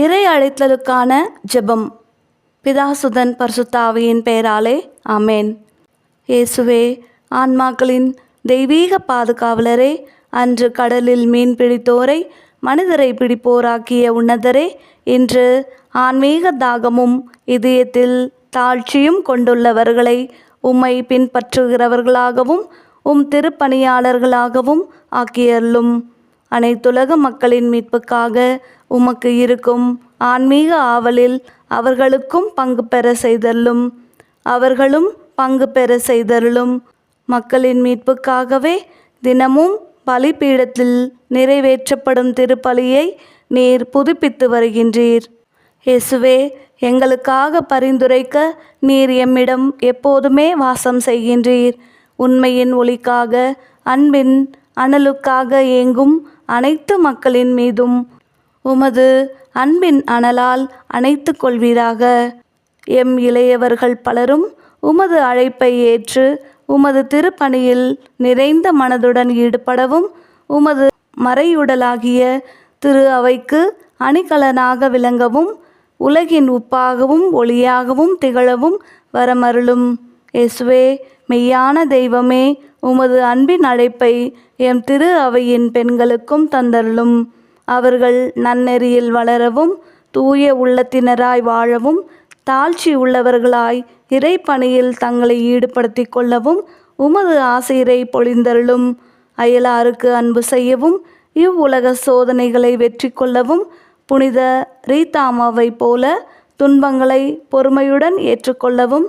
இறை அழைத்தலுக்கான ஜெபம். பிதாசுதன் பர்சுத்தாவியின் பெயராலே ஆமேன். இயேசுவே ஆன்மாக்களின் தெய்வீக பாதுகாவலரே அன்று கடலில் மீன் பிடித்தோரை மனிதரை பிடிப்போராக்கிய உன்னதரே இன்று ஆன்மீக தாகமும் இதயத்தில் தாழ்ச்சியும் கொண்டுள்ளவர்களை உம்மை பின்பற்றுகிறவர்களாகவும் உம் திருப்பணியாளர்களாகவும் ஆக்கியருளும். அனைத்துலக மக்களின் மீட்புக்காக உமக்கு இருக்கும் ஆன்மீக ஆவலில் அவர்களுக்கும் பங்கு பெற செய்தருளும். அவர்களும் பங்கு பெற செய்தருளும். மக்களின் மீட்புக்காகவே தினமும் பலிபீடத்தில் நிறைவேற்றப்படும் திருப்பலியை நீர் புதுப்பித்து வருகின்றீர். இயேசுவே எங்களுக்காக பரிந்துரைக்க நீர் எம்மிடம் எப்போதுமே வாசம் செய்கின்றீர். உண்மையின் ஒளிக்காக அன்பின் அனலுக்காக ஏங்கும் அனைத்து மக்களின் மீதும் உமது அன்பின் அனலால் அணைத்து கொள்வீராக. எம் இளையவர்கள் பலரும் உமது அழைப்பை ஏற்று உமது திருப்பணியில் நிறைந்த மனதுடன் ஈடுபடவும் உமது மறையுடலாகிய திரு அவைக்கு அணிகலனாக விளங்கவும் உலகின் உப்பாகவும் ஒளியாகவும் திகழவும் வரமருளும். இயேசுவே மெய்யான தெய்வமே உமது அன்பின் அழைப்பை எம் திரு அவையின் பெண்களுக்கும் தந்தருளும். அவர்கள் நன்னெறியில் வளரவும் தூய உள்ளத்தினராய் வாழவும் தாழ்ச்சி உள்ளவர்களாய் இறைப்பணியில் தங்களை ஈடுபடுத்திக் கொள்ளவும் உமது ஆசிரை பொழிந்தருளும். அயலாருக்கு அன்பு செய்யவும் இவ்வுலக சோதனைகளை வெற்றி கொள்ளவும் புனித ரீதாமாவை போல துன்பங்களை பொறுமையுடன் ஏற்றுக்கொள்ளவும்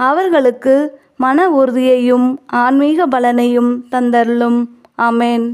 அவர்களுக்கு மன உறுதியையும் ஆன்மீக பலனையும் தந்தருளும். அமேன்